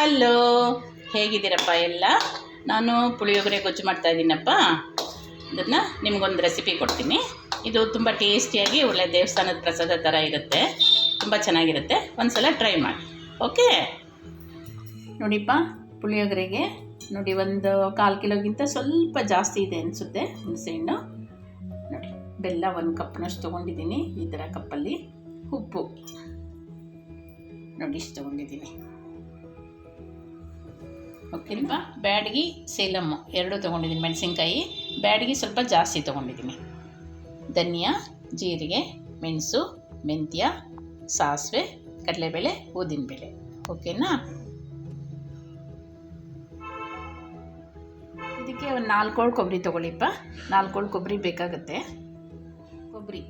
Hello, ಹೇಗಿದ್ದೀರಪ್ಪ ಎಲ್ಲ? ನಾನು ಪುಳಿಯೋಗರೆ ಗೊಜ್ಜು ಮಾಡ್ತಾ ಇದ್ದೀನಪ್ಪ. ಅದನ್ನು ನಿಮಗೊಂದು ರೆಸಿಪಿ ಕೊಡ್ತೀನಿ. ಇದು ತುಂಬ ಟೇಸ್ಟಿಯಾಗಿ ಒಳ್ಳೆ ದೇವಸ್ಥಾನದ ಪ್ರಸಾದ ಥರ ಇರುತ್ತೆ. ತುಂಬ ಚೆನ್ನಾಗಿರುತ್ತೆ. ಒಂದು ಸಲ ಟ್ರೈ ಮಾಡಿ. ಓಕೆ ನೋಡಿಪ್ಪ, ಪುಳಿಯೋಗರೆಗೆ ನೋಡಿ ಒಂದು ಕಾಲು ಕಿಲೋಗಿಂತ ಸ್ವಲ್ಪ ಜಾಸ್ತಿ ಇದೆ ಅನಿಸುತ್ತೆ ಹುಣಸೆಹಣ್ಣು ನೋಡಿ, ಬೆಲ್ಲ ಒಂದು ಕಪ್ನಷ್ಟು ತೊಗೊಂಡಿದ್ದೀನಿ ಈ ಥರ ಕಪ್ಪಲ್ಲಿ. ಉಪ್ಪು. ನೋಡಿ, ಇಷ್ಟು ತೊಗೊಂಡಿದ್ದೀನಿ. ಓಕೆನಾ ಬ್ಯಾಡಗಿ ಸೇಲಮ್ಮು ಎರಡು ತೊಗೊಂಡಿದ್ದೀನಿ ಮೆಣಸಿನ್ಕಾಯಿ. ಬ್ಯಾಡಗಿ ಸ್ವಲ್ಪ ಜಾಸ್ತಿ ತೊಗೊಂಡಿದ್ದೀನಿ. ಧನಿಯಾ ಜೀರಿಗೆ ಮೆಣಸು ಮೆಂತ್ಯ ಸಾಸಿವೆ ಕಡಲೆಬೇಳೆ ಉದ್ದಿನಬೇಳೆ ಓಕೆನಾ? ಇದಕ್ಕೆ ಒಂದು ನಾಲ್ಕೋಳು ಕೊಬ್ಬರಿ ತೊಗೊಳ್ಳಿಪ್ಪ. ನಾಲ್ಕೋಳು ಕೊಬ್ಬರಿ ಬೇಕಾಗುತ್ತೆ. ಕೊಬ್ಬರಿ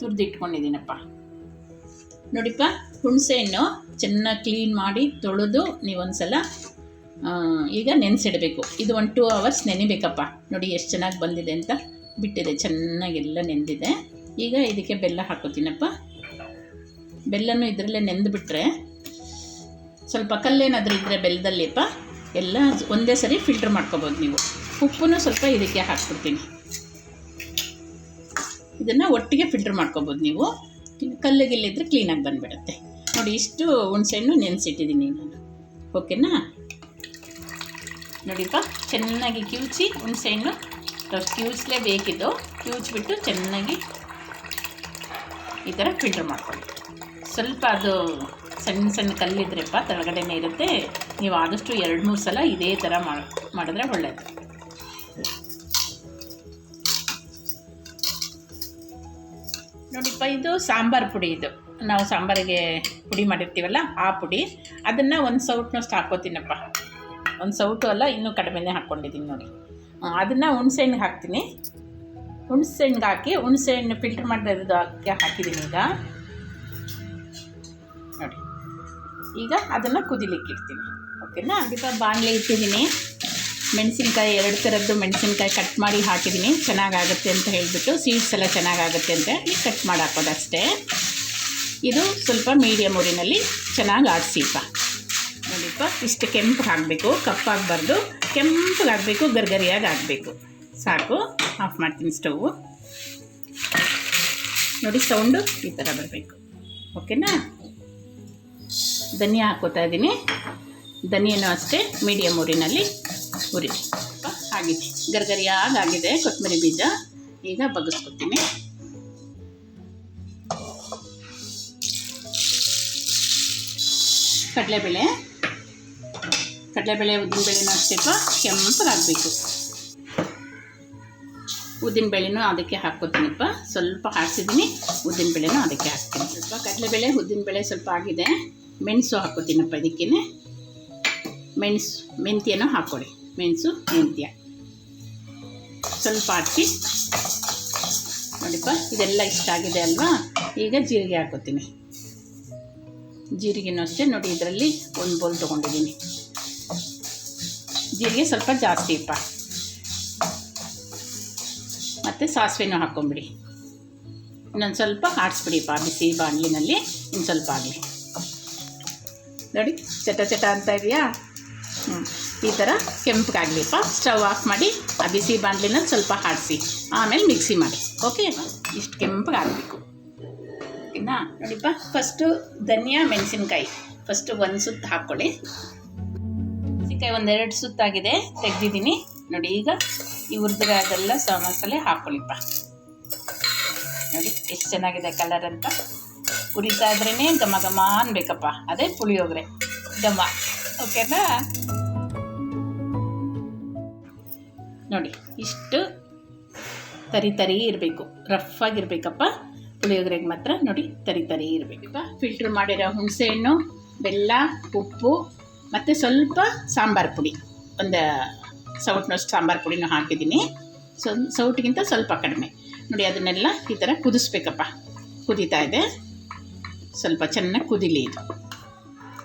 ತುರಿದಿಟ್ಕೊಂಡಿದ್ದೀನಪ್ಪ. ನೋಡಿಪ್ಪ ನೋಡಿಪ್ಪ ಹುಣಸೆಹಣ್ಣು ಚೆನ್ನಾಗಿ ಕ್ಲೀನ್ ಮಾಡಿ ತೊಳೆದು ನೀವೊಂದ್ಸಲ ಆ, ಈಗ ನೆನೆಸಿಡಬೇಕು. ಇದು ಒಂದು ಟೂ ಅವರ್ಸ್ ನೆನಿಬೇಕಪ್ಪ. ನೋಡಿ ಎಷ್ಟು ಚೆನ್ನಾಗಿ ಬಂದಿದೆ ಅಂತ ಬಿಟ್ಟಿದೆ. ಚೆನ್ನಾಗೆಲ್ಲ ನೆಂದಿದೆ. ಈಗ ಇದಕ್ಕೆ ಬೆಲ್ಲ ಹಾಕೋತೀನಪ್ಪ. ಬೆಲ್ಲನೂ ಇದರಲ್ಲೇ ನೆಂದುಬಿಟ್ರೆ ಸ್ವಲ್ಪ ಕಲ್ಲೇನಾದರೂ ಇದ್ದರೆ ಬೆಲ್ಲದಲ್ಲಿಪ್ಪ ಎಲ್ಲ ಒಂದೇ ಸರಿ ಫಿಲ್ಟ್ರ್ ಮಾಡ್ಕೋಬೋದು ನೀವು. ಉಪ್ಪನ್ನು ಸ್ವಲ್ಪ ಇದಕ್ಕೆ ಹಾಕ್ಬಿಡ್ತೀನಿ. ಇದನ್ನು ಒಟ್ಟಿಗೆ ಫಿಲ್ಟ್ರ್ ಮಾಡ್ಕೋಬೋದು ನೀವು. ಕಲ್ಲು ಗಿಲ್ಲಿದ್ರೆ ಕ್ಲೀನಾಗಿ ಬಂದುಬಿಡುತ್ತೆ. ನೋಡಿ ಇಷ್ಟು ಹುಣಸೆಹಣ್ಣು ನೆನೆಸಿಟ್ಟಿದ್ದೀನಿ ನಾನು. ಓಕೆನಾ ನೋಡಿಪ್ಪ? ಚೆನ್ನಾಗಿ ಕಿವುಚಿ ಹುಣಸೆಹಣ್ಣು ಕಿವುಚ್ಲೇಬೇಕಿದ್ದು. ಕಿವುಚ್ಬಿಟ್ಟು ಚೆನ್ನಾಗಿ ಈ ಥರ ಫಿಲ್ಟ್ರ್ ಮಾಡ್ಕೊಳ್ಳಿ. ಸ್ವಲ್ಪ ಅದು ಸಣ್ಣ ಸಣ್ಣ ಕಲ್ಲಿದ್ರೆಪ್ಪ, ತಳಗಡೆನೇ ಇರುತ್ತೆ. ನೀವು ಆದಷ್ಟು ಎರಡು ಮೂರು ಸಲ ಇದೇ ಥರ ಮಾಡಿ ಮಾಡಿದ್ರೆ ಒಳ್ಳೆಯದು ನೋಡಿಪ್ಪ, ಇದು ಸಾಂಬಾರು ಪುಡಿ ಇದು. ನಾವು ಸಾಂಬಾರಿಗೆ ಪುಡಿ ಮಾಡಿರ್ತೀವಲ್ಲ, ಆ ಪುಡಿ. ಅದನ್ನು ಒಂದು ಸೌಟ್ನಷ್ಟು ಹಾಕ್ಕೋತೀನಪ್ಪ ಒಂದು ಸೌಟು ಅಲ್ಲ, ಇನ್ನೂ ಕಡಿಮೆನೇ ಹಾಕ್ಕೊಂಡಿದ್ದೀನಿ ನೋಡಿ. ಅದನ್ನು ಹುಣ್ಸೆಹಣ್ಣು ಹಾಕ್ತೀನಿ. ಹುಣಸೆಹಣ್ಣಿಗೆ ಹಾಕಿ, ಹುಣಸೆಹಣ್ಣು ಫಿಲ್ಟ್ರ್ ಮಾಡಿರೋದು ಹಾಕಿ ಹಾಕಿದ್ದೀನಿ ಈಗ. ನೋಡಿ. ಈಗ ಅದನ್ನು ಕುದಿಲಿಕ್ಕೆ ಇಡ್ತೀನಿ. ಓಕೆನಾ? ಅದಕ್ಕೆ ಬಾಣಲೆ ಇಟ್ಟಿದ್ದೀನಿ. ಮೆಣಸಿನ್ಕಾಯಿ, ಎರಡು ಥರದ್ದು ಮೆಣಸಿನ್ಕಾಯಿ ಕಟ್ ಮಾಡಿ ಹಾಕಿದ್ದೀನಿ. ಚೆನ್ನಾಗಾಗುತ್ತೆ ಅಂತ ಹೇಳಿಬಿಟ್ಟು ಸೀಡ್ಸ್ ಎಲ್ಲ ಚೆನ್ನಾಗಾಗುತ್ತೆ ಅಂತ ಹೇಳಿ ಕಟ್ ಮಾಡಿ ಹಾಕೋದಷ್ಟೇ. ಇದು ಸ್ವಲ್ಪ ಮೀಡಿಯಮ್ ಊರಿನಲ್ಲಿ ಚೆನ್ನಾಗಿ ಆಡಿಸಿಪ್ಪ ನೋಡಿಪ್ಪ ಇಷ್ಟು ಕೆಂಪು ಹಾಕಬೇಕು ಕಪ್ಪಾಗಬಾರ್ದು ಕೆಂಪಗಾಗಬೇಕು ಗರ್ಗರಿಯಾಗಿ ಆಗಬೇಕು ಸಾಕು, ಆಫ್ ಮಾಡ್ತೀನಿ ಸ್ಟೌವು. ನೋಡಿ ಸೌಂಡು ಈ ಥರ ಬರಬೇಕು. ಓಕೆನಾ? ಧನಿಯಾ ಹಾಕೋತಾ ಇದ್ದೀನಿ. ಧನಿಯನ್ನು ಅಷ್ಟೇ ಮೀಡಿಯಮ್ ಊರಿನಲ್ಲಿ ಉರಿ. ಆಗಿದೆ ಗರ್ಗರಿಯಾಗಿ ಆಗಿದೆ ಕೊತ್ತಂಬರಿ ಬೀಜ. ಈಗ ಬಗ್ಗಿಸ್ಕೊತೀನಿ ಕಡಲೆಬೇಳೆ. ಕಡಲೆಬೇಳೆ ಉದ್ದಿನಬೇಳೆನೂ ಅಷ್ಟೇಪ್ಪ ಉದ್ದಿನ ಬೇಳೆನೂ ಅದಕ್ಕೆ ಹಾಕ್ಕೋತೀನಿಪ್ಪ. ಸ್ವಲ್ಪ ಹಾಕ್ಸಿದ್ದೀನಿ ಉದ್ದಿನಬೇಳೆನೂ ಅದಕ್ಕೆ ಹಾಕ್ತೀನಿ. ಸ್ವಲ್ಪ ಕಡಲೆಬೇಳೆ ಉದ್ದಿನಬೇಳೆ ಸ್ವಲ್ಪ ಆಗಿದೆ. ಮೆಣಸು ಹಾಕ್ಕೋತೀನಪ್ಪ ಇದಕ್ಕೇ ಮೆಣಸು, ಮೆಂತ್ಯನೂ ಹಾಕ್ಕೊಳ್ಳಿ ಮೆಣಸು, ಮೆಂತ್ಯ. ಸ್ವಲ್ಪ ಹಾಕಿ. ನೋಡಿಪ್ಪ, ಇದೆಲ್ಲ ಇಷ್ಟ ಆಗಿದೆ ಅಲ್ವಾ? ಈಗ ಜೀರಿಗೆ ಹಾಕ್ಕೋತೀನಿ. ಜೀರಿಗೆನೂ ಅಷ್ಟೇ, ನೋಡಿ ಇದರಲ್ಲಿ ಒಂದು ಬೌಲ್ ತೊಗೊಂಡಿದ್ದೀನಿ. ಜೀರಿಗೆ ಸ್ವಲ್ಪ ಜಾಸ್ತಿ ಇಪ್ಪ ಮತ್ತು ಸಾಸಿವೆನೂ ಹಾಕ್ಕೊಂಬಿಡಿ ಇನ್ನೊಂದು ಸ್ವಲ್ಪ ಆಡಿಸ್ಬಿಡಿಪ್ಪ ಬಿಸಿ ಬಾಣಲಿನಲ್ಲಿ ಇನ್ನು ಸ್ವಲ್ಪ ಆಗಲಿ. ನೋಡಿ, ಚಟ ಚಟ ಅಂತ ಇದೆಯಾ? ಹ್ಞೂ ಈ ಥರ ಕೆಂಪಗಾಗಲಿಪ್ಪ ಸ್ಟವ್ ಆಫ್ ಮಾಡಿ, ಆ ಬಿಸಿ ಬಾಣಲಿನಲ್ಲಿ ಸ್ವಲ್ಪ ಆಡಿಸಿ. ಆಮೇಲೆ ಮಿಕ್ಸಿ ಮಾಡಿ, ಓಕೆ? ಇಷ್ಟು ಕೆಂಪಗಾಗಬೇಕು. ಓಕೆನಾ? ನೋಡಿಪ್ಪ ಫಸ್ಟು ಧನಿಯಾ, ಮೆಣಸಿನ್ಕಾಯಿ. ಫಸ್ಟು ಒಂದು ಸುತ್ತು ಹಾಕ್ಕೊಳ್ಳಿ. ಮೆಣಸಿನ್ಕಾಯಿ ಒಂದೆರಡು ಸುತ್ತಾಗಿದೆ, ತೆಗೆದಿದ್ದೀನಿ. ನೋಡಿ, ಈಗ ಈ ಹುರಿದಿರೋದೆಲ್ಲ ಸ ಮಸಾಲೆ ಹಾಕೊಳ್ಳಿಪ್ಪ. ನೋಡಿ, ಎಷ್ಟು ಚೆನ್ನಾಗಿದೆ ಕಲರ್ ಅಂತ. ಉರಿತಾ ಇದ್ರೇ ಘಮ ಘಮ ಅನ್ಬೇಕಪ್ಪ. ಅದೇ ಪುಳಿಯೋಗರೆ. ಘಮ. ಓಕೆನಾ? ನೋಡಿ, ಇಷ್ಟು ತರಿ ತರಿ ಇರಬೇಕು. ರಫ್ ಆಗಿರ್ಬೇಕಪ್ಪ. ಪುಳಿಯೋಗರೆಗೆ ಮಾತ್ರ ನೋಡಿ, ತರಿ ತರಿ ಇರಬೇಕಪ್ಪ ಫಿಲ್ಟ್ರ್ ಮಾಡಿರೋ ಹುಣಸೆಹಣ್ಣು, ಬೆಲ್ಲ, ಉಪ್ಪು ಮತ್ತು ಸ್ವಲ್ಪ ಸಾಂಬಾರು ಪುಡಿ, ಒಂದು ಸೌಟ್ನಷ್ಟು ಸಾಂಬಾರು ಪುಡಿನೂ ಹಾಕಿದ್ದೀನಿ. ಸೊ, ಸೌಟ್ಗಿಂತ ಸ್ವಲ್ಪ ಕಡಿಮೆ. ನೋಡಿ, ಅದನ್ನೆಲ್ಲ ಈ ಥರ ಕುದಿಸ್ಬೇಕಪ್ಪ. ಕುದೀತಾ ಇದೆ. ಸ್ವಲ್ಪ ಚೆನ್ನಾಗಿ ಕುದಿಲಿ ಇದು.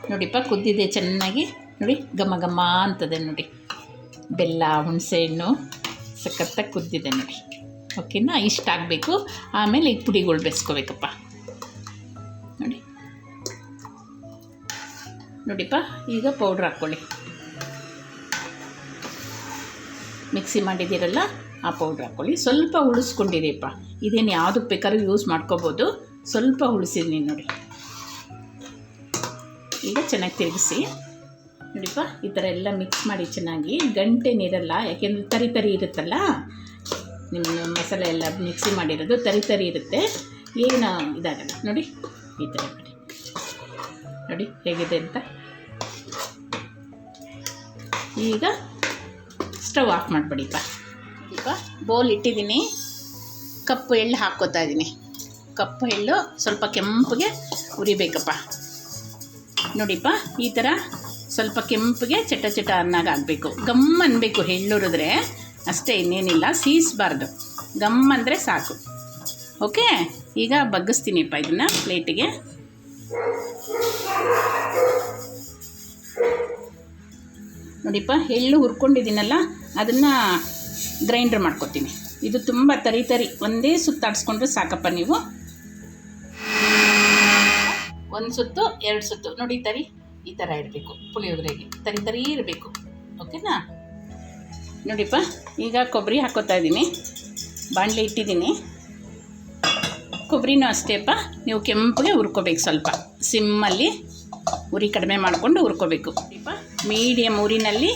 ನೋಡಿಪ್ಪ, ಕುದ್ದಿದೆ ಚೆನ್ನಾಗಿ. ನೋಡಿ, ಘಮ ಘಮ ಅಂತದೆ ನೋಡಿ. ಬೆಲ್ಲ ಹುಣಸೆಹಣ್ಣು ಸಖತ್ತಾಗಿ ಕುದ್ದಿದೆ ನೋಡಿ. ಓಕೆನಾ ಇಷ್ಟ ಆಗಬೇಕು. ಆಮೇಲೆ ಈ ಪುಡಿಗಳು ಬೆಸ್ಕೋಬೇಕಪ್ಪ. ನೋಡಿಪ್ಪ? ಈಗ ಪೌಡ್ರ್ ಹಾಕ್ಕೊಳ್ಳಿ. ಮಿಕ್ಸಿ ಮಾಡಿದ್ದೀರಲ್ಲ, ಆ ಪೌಡ್ರ್ ಹಾಕ್ಕೊಳ್ಳಿ. ಸ್ವಲ್ಪ ಉಳಿಸ್ಕೊಂಡಿರಿಪ್ಪ. ಇದೇನು ಯಾವುದಕ್ಕೆ ಬೇಕಾದ್ರೂ ಯೂಸ್ ಮಾಡ್ಕೋಬೋದು. ಸ್ವಲ್ಪ ಉಳಿಸಿದ್ದೀನಿ ನೋಡಿ. ಈಗ ಚೆನ್ನಾಗಿ ತಿರುಗಿಸಿ. ನೋಡಿಪ್ಪ? ಈ ಥರ ಎಲ್ಲ ಮಿಕ್ಸ್ ಮಾಡಿ ಚೆನ್ನಾಗಿ ಗಂಟೆ ನೀರಲ್ಲ, ಯಾಕೆಂದರೆ ತರಿ ತರಿ ಇರುತ್ತಲ್ಲ? ನಿಮ್ಮ ಮಸಾಲೆ ಎಲ್ಲ ಮಿಕ್ಸಿ ಮಾಡಿರೋದು ತರಿ ತರಿ ಇರುತ್ತೆ. ಏನು ಇದಾಗಲ್ಲ. ನೋಡಿ, ಈ ಥರ. ನೋಡಿ ಹೇಗಿದೆ ಅಂತ. ಈಗ ಸ್ಟವ್ ಆಫ್ ಮಾಡಿಬಿಡಿಪ್ಪ. ಈಗ ಬೌಲ್ ಇಟ್ಟಿದ್ದೀನಿ. ಕಪ್ಪು ಎಳ್ಳು ಹಾಕ್ಕೋತಾ ಇದ್ದೀನಿ. ಕಪ್ಪು ಎಳ್ಳು ಸ್ವಲ್ಪ ಕೆಂಪಗೆ ಉರಿಬೇಕಪ್ಪ. ನೋಡಿಪ್ಪ, ಈ ಥರ ಸ್ವಲ್ಪ ಕೆಂಪಗೆ ಚಟ ಚಟ ಅನ್ನಾಗ ಆಗಬೇಕು ಗಮ್ ಅನ್ನಬೇಕು ಎಳ್ಳುರಿದ್ರೆ ಅಷ್ಟೇ ಇನ್ನೇನಿಲ್ಲ, ಸೀಸಬಾರ್ದು. ಗಮ್ ಅಂದರೆ ಸಾಕು. ಓಕೆ ಈಗ ಬಗ್ಗಿಸ್ತೀನಿಪ್ಪ ಇದನ್ನು ಪ್ಲೇಟಿಗೆ ನೋಡಿಪ್ಪ, ಎಳ್ಳು ಹುರ್ಕೊಂಡಿದ್ದೀನಲ್ಲ, ಅದನ್ನು ಗ್ರೈಂಡ್ರ್ ಮಾಡ್ಕೊತೀನಿ. ಇದು ತುಂಬ ತರಿ ತರಿ, ಒಂದೇ ಸುತ್ತಾಡಿಸ್ಕೊಂಡ್ರೆ ಸಾಕಪ್ಪ ನೀವು. ಒಂದು ಸುತ್ತು, ಎರಡು ಸುತ್ತು. ನೋಡಿ ತರಿ, ಈ ಥರ ಇರಬೇಕು, ಪುಳಿಯೋಗರೆಗೆ. ತರಿ ತರಿ ಇರಬೇಕು, ಓಕೆನಾ? ನೋಡಿಪ್ಪ, ಈಗ ಕೊಬ್ಬರಿ ಹಾಕೋತಾ ಇದ್ದೀನಿ, ಬಾಣಲೆ ಇಟ್ಟಿದ್ದೀನಿ. ಕೊಬ್ಬರಿನೂ ಅಷ್ಟೇಪ್ಪ ನೀವು ಕೆಂಪಗೆ ಹುರ್ಕೋಬೇಕು ಸ್ವಲ್ಪ. ಸಿಮ್ಮಲ್ಲಿ ಉರಿ ಕಡಿಮೆ ಮಾಡಿಕೊಂಡು ಹುರ್ಕೋಬೇಕು. ಅಪ್ಪ ಮೀಡಿಯಮ್ ಉರಿನಲ್ಲಿ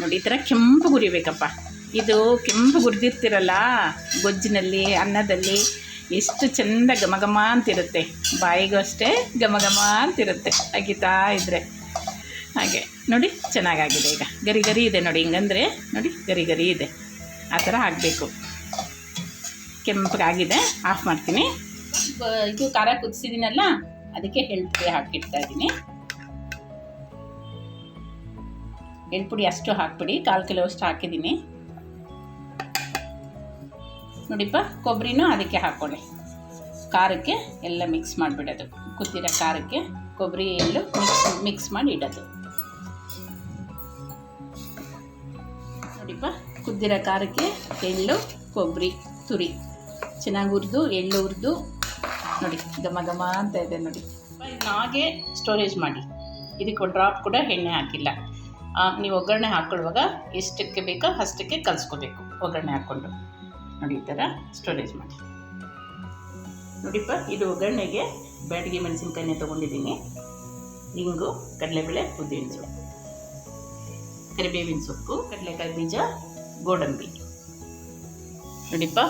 ನೋಡಿ, ಈ ಥರ ಕೆಂಪು ಹುರಿಬೇಕಪ್ಪ. ಇದು ಕೆಂಪು ಹುರಿದಿರ್ತಿರಲ್ಲ, ಗೊಜ್ಜಿನಲ್ಲಿ, ಅನ್ನದಲ್ಲಿ ಎಷ್ಟು ಚೆಂದ ಘಮ ಘಮ ಅಂತಿರುತ್ತೆ. ಬಾಯಿಗೂ ಅಷ್ಟೇ ಘಮ ಘಮ ಅಂತಿರುತ್ತೆ, ಅಗಿತಾ ಇದ್ದರೆ ಹಾಗೆ, ನೋಡಿ, ಚೆನ್ನಾಗಾಗಿದೆ ಈಗ. ಗರಿ ಗರಿ ಇದೆ ನೋಡಿ, ಹಿಂಗಂದರೆ ನೋಡಿ, ಗರಿ ಗರಿ ಇದೆ. ಆ ಥರ ಆಗಬೇಕು. ಕೆಂಪಗಾಗಿದೆ ಆಫ್ ಮಾಡ್ತೀನಿ. ಇದು ಖಾರ ಕುದಿಸಿದೀನಲ್ಲ ಅದಕ್ಕೆ ಎಳ್ಪುಡಿ ಹಾಕಿಡ್ತಾ ಇದ್ದೀನಿ. ಎಳ್ಪುಡಿ ಅಷ್ಟು ಹಾಕ್ಬಿಡಿ. ಕಾಲು ಕಿಲೋ ಅಷ್ಟು ಹಾಕಿದ್ದೀನಿ. ನೋಡಿಪ್ಪ, ಕೊಬ್ಬರಿನೂ ಅದಕ್ಕೆ ಹಾಕ್ಕೊಳ್ಳಿ ಖಾರಕ್ಕೆ ಎಲ್ಲ ಮಿಕ್ಸ್ ಮಾಡಿಬಿಡೋದು. ಕುದ್ದಿರೋ ಖಾರಕ್ಕೆ ಕೊಬ್ಬರಿ ಎಳ್ಳು ಮಿಕ್ಸ್ ಮಿಕ್ಸ್ ಮಾಡಿ ಇಡೋದು. ನೋಡಿಪ್ಪ ಕುದ್ದಿರೋ ಖಾರಕ್ಕೆ ಎಳ್ಳು ಕೊಬ್ಬರಿ ತುರಿ. ಚೆನ್ನಾಗಿ ಹುರಿದು ಎಳ್ಳು ಹುರಿದು ನೋಡಿ, ಘಮ ಘಮ ಅಂತ ಇದೆ ನೋಡಿ. ಹಾಗೆ ಸ್ಟೋರೇಜ್ ಮಾಡಿ. ಇದಕ್ಕೆ ಡ್ರಾಪ್ ಕೂಡ ಎಣ್ಣೆ ಹಾಕಿಲ್ಲ. ನೀವು ಒಗ್ಗರಣೆ ಹಾಕ್ಕೊಳ್ಳುವಾಗ ಎಷ್ಟಕ್ಕೆ ಬೇಕೋ ಅಷ್ಟಕ್ಕೆ ಕಲಿಸ್ಕೋಬೇಕು, ಒಗ್ಗರಣೆ ಹಾಕ್ಕೊಂಡು. ನೋಡಿ, ಈ ಥರ ಸ್ಟೋರೇಜ್ ಮಾಡಿ. ನೋಡಿಪ್ಪ, ಇದು ಒಗ್ಗರಣೆಗೆ ಬ್ಯಾಡಗಿ ಮೆಣಸಿನ್ಕಾಯಿನೇ ತೊಗೊಂಡಿದ್ದೀನಿ. ಇಂಗು, ಕಡಲೆಬೇಳೆ, ಉದ್ದಿನ ಕರಿಬೇವಿನ ಸೊಪ್ಪು, ಕಡಲೆಕಾಯಿ ಬೀಜ, ಗೋಡಂಬಿ. ನೋಡಿಪ್ಪ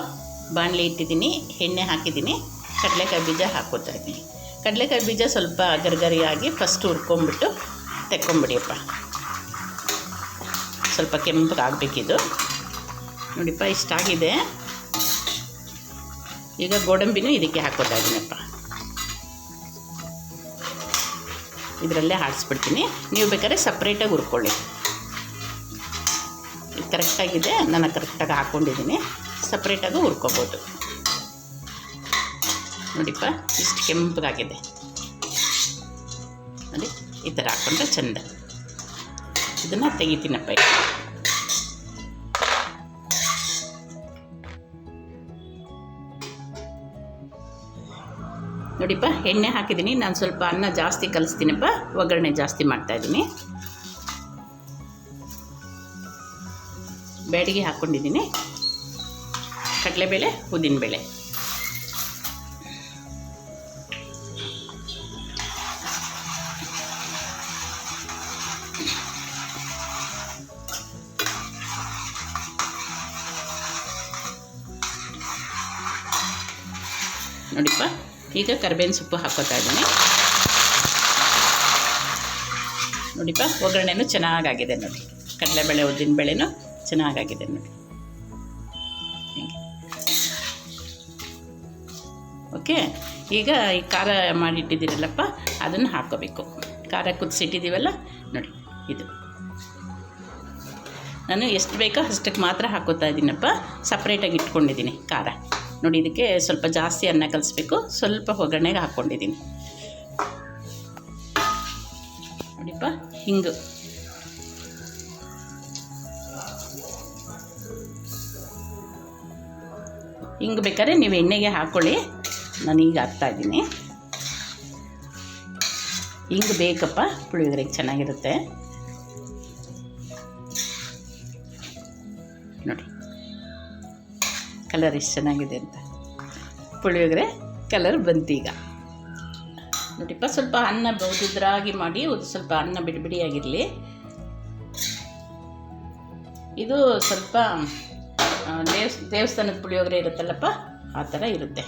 ಬಾಣಲೆ ಇಟ್ಟಿದ್ದೀನಿ, ಎಣ್ಣೆ ಹಾಕಿದ್ದೀನಿ, ಕಡಲೆಕಾಯಿ ಬೀಜ ಹಾಕೋತಾ ಇದ್ದೀನಿ. ಕಡಲೆಕಾಯಿ ಬೀಜ ಸ್ವಲ್ಪ ಗರಿಗರಿಯಾಗಿ ಫಸ್ಟ್ ಹುರ್ಕೊಂಬಿಟ್ಟು ತೆಕ್ಕೊಂಬಿಡಿಯಪ್ಪ. ಸ್ವಲ್ಪ ಕೆಂಪಗೆ ಆಗಬೇಕಿದು ನೋಡಿಪ್ಪ, ಇಷ್ಟಾಗಿದೆ. ಈಗ ಗೋಡಂಬಿನೂ ಇದಕ್ಕೆ ಹಾಕೋತಾ ಇದ್ದೀನಪ್ಪ. ಇದರಲ್ಲೇ ಹಾಡಿಸ್ಬಿಡ್ತೀನಿ ನೀವು ಬೇಕಾದ್ರೆ ಸಪ್ರೇಟಾಗಿ ಹುರ್ಕೊಳ್ಳಿ. ಕರೆಕ್ಟಾಗಿದೆ ನಾನು ಕರೆಕ್ಟಾಗಿ ಹಾಕ್ಕೊಂಡಿದ್ದೀನಿ. ಸಪ್ರೇಟಾಗಿ ಹುರ್ಕೋಬೋದು. ನೋಡಿಪ್ಪ, ಇಷ್ಟು ಕೆಂಪಗಾಗಿದೆ ನೋಡಿ, ಈ ಥರ ಹಾಕೊಂಡ್ರೆ ಚೆಂದ. ಇದನ್ನು ತೆಗಿತೀನಪ್ಪ. ನೋಡಿಪ್ಪ, ಎಣ್ಣೆ ಹಾಕಿದ್ದೀನಿ ನಾನು ಸ್ವಲ್ಪ ಅನ್ನ ಜಾಸ್ತಿ ಕಲಿಸ್ತೀನಪ್ಪ, ಒಗ್ಗರಣೆ ಜಾಸ್ತಿ ಮಾಡ್ತಾಯಿದ್ದೀನಿ ಬ್ಯಾಡಿಗೆ ಹಾಕ್ಕೊಂಡಿದ್ದೀನಿ ಕಡಲೆಬೇಳೆ, ಉದ್ದಿನಬೇಳೆ. ನೋಡಿಪ್ಪ, ಈಗ ಕರ್ಬೇವಿನ ಸೊಪ್ಪು ಹಾಕೋತಾ ಇದ್ದೀನಿ. ನೋಡಿಪ್ಪ, ಒಗ್ಗರಣೆನೂ ಚೆನ್ನಾಗಾಗಿದೆ ನೋಡಿ. ಕಡಲೆಬೇಳೆ, ಉದ್ದಿನಬೇಳೆನೂ ಚೆನ್ನಾಗಾಗಿದೆ ನೋಡಿ. ಓಕೆ? ಈಗ ಈ ಖಾರ ಮಾಡಿಟ್ಟಿದ್ದೀರಲ್ಲಪ್ಪ, ಅದನ್ನು ಹಾಕೋಬೇಕು ಖಾರ ಕುದಿಸಿಟ್ಟಿದ್ದೀವಲ್ಲ? ನೋಡಿ, ಇದು. ನಾನು ಎಷ್ಟು ಬೇಕೋ ಅಷ್ಟಕ್ಕೆ ಮಾತ್ರ ಹಾಕೋತಾ ಇದ್ದೀನಪ್ಪ. ಸಪ್ರೇಟಾಗಿ ಇಟ್ಕೊಂಡಿದ್ದೀನಿ ಖಾರ. ನೋಡಿ, ಇದಕ್ಕೆ ಸ್ವಲ್ಪ ಜಾಸ್ತಿ ಅನ್ನ ಕಲಿಸ್ಬೇಕು. ಸ್ವಲ್ಪ ಒಗ್ಗರಣೆಗೆ ಹಾಕ್ಕೊಂಡಿದ್ದೀನಿ. ನೋಡಿಪ್ಪ, ಹಿಂಗು. ಹಿಂಗೆ ಬೇಕಾದ್ರೆ ನೀವು ಎಣ್ಣೆಗೆ ಹಾಕ್ಕೊಳ್ಳಿ. ನಾನು ಈಗ ಹಾಕ್ತಾ ಇದ್ದೀನಿ. ಹಿಂಗೆ ಬೇಕಪ್ಪ? ಪುಳಿಯೋಗರೆಗೆ ಚೆನ್ನಾಗಿರುತ್ತೆ. ನೋಡಿ. ಕಲರ್ ಎಷ್ಟು ಚೆನ್ನಾಗಿದೆ ಅಂತ. ಪುಳಿಯೋಗರೆ ಕಲರ್ ಬಂತೀಗ ನೋಡಿಪ್ಪ, ಸ್ವಲ್ಪ ಅನ್ನ ಬೌದಿದ್ರಾಗಿ ಮಾಡಿ ಒಂದು ಸ್ವಲ್ಪ ಅನ್ನ ಬಿಡಿಬಿಡಿಯಾಗಿರಲಿ ಇದು ಸ್ವಲ್ಪ ದೇವಸ್ಥಾನದ ಪುಳಿಯೋಗರೆ ಇರುತ್ತಲ್ಲಪ್ಪ, ಆ ಥರ ಇರುತ್ತೆ.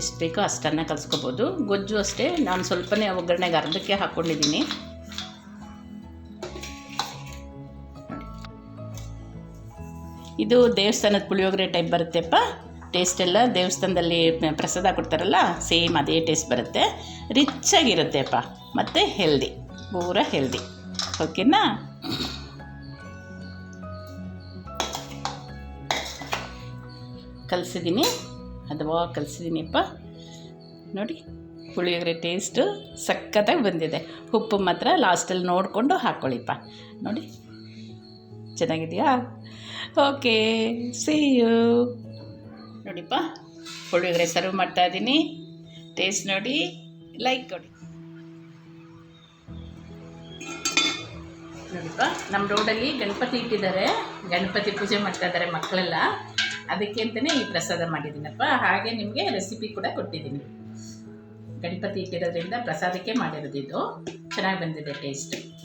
ಎಷ್ಟು ಬೇಕೋ ಅಷ್ಟನ್ನ ಕಲಿಸ್ಕೋಬೋದು. ಗೊಜ್ಜು ಅಷ್ಟೇ. ನಾನು ಸ್ವಲ್ಪನೇ ಒಗ್ಗರಣೆಗೆ ಅರ್ಧಕ್ಕೆ ಹಾಕ್ಕೊಂಡಿದ್ದೀನಿ ಇದು ದೇವಸ್ಥಾನದ ಪುಳಿಯೋಗರೆ ಟೈಪ್ ಬರುತ್ತೆಪ್ಪ. ಟೇಸ್ಟ್ ಎಲ್ಲ ದೇವಸ್ಥಾನದಲ್ಲಿ ಪ್ರಸಾದ ಕೊಡ್ತಾರಲ್ಲ, ಸೇಮ್ ಅದೇ ಟೇಸ್ಟ್ ಬರುತ್ತೆ. ರಿಚ್ ಆಗಿರುತ್ತೆಪ್ಪ, ಮತ್ತು ಹೆಲ್ದಿ ಪೂರ ಹೆಲ್ದಿ ಓಕೆನಾ ಕಲಿಸಿದ್ದೀನಿ. ಅಥವಾ ಕಲಿಸಿದ್ದೀನಿಪ್ಪ ನೋಡಿ, ಪುಳಿಯೋಗರೆ ಟೇಸ್ಟು ಸಖತ್ತಾಗಿ ಬಂದಿದೆ. ಉಪ್ಪು ಮಾತ್ರ ಲಾಸ್ಟಲ್ಲಿ ನೋಡಿಕೊಂಡು ಹಾಕ್ಕೊಳ್ಳಿಪ್ಪ ನೋಡಿ, ಚೆನ್ನಾಗಿದೆಯಾ? ಓಕೆ ಸಿ ಯು ನೋಡಿಪ್ಪ, ಪುಳಿಯೋಗರೆ ಸರ್ವ್ ಮಾಡ್ತಾ ಇದ್ದೀನಿ ಟೇಸ್ಟ್ ನೋಡಿ ಲೈಕ್ ಕೊಡಿ ನೋಡಿಪ್ಪ ನಮ್ಮ ರೋಡಲ್ಲಿ ಗಣಪತಿ ಇಟ್ಟಿದ್ದಾರೆ. ಗಣಪತಿ ಪೂಜೆ ಮಾಡ್ತಾ ಇದ್ದಾರೆ ಮಕ್ಕಳೆಲ್ಲ. ಅದಕ್ಕೆ ಅಂತಲೇ ಈ ಪ್ರಸಾದ ಮಾಡಿದ್ದೀನಪ್ಪ. ಹಾಗೆ ನಿಮಗೆ ರೆಸಿಪಿ ಕೂಡ ಕೊಟ್ಟಿದ್ದೀನಿ. ಗಣಪತಿ ಇಟ್ಟಿರೋದ್ರಿಂದ ಪ್ರಸಾದಕ್ಕೆ ಮಾಡಿರೋದಿದ್ದು ಚೆನ್ನಾಗಿ ಬಂದಿದೆ ಟೇಸ್ಟ್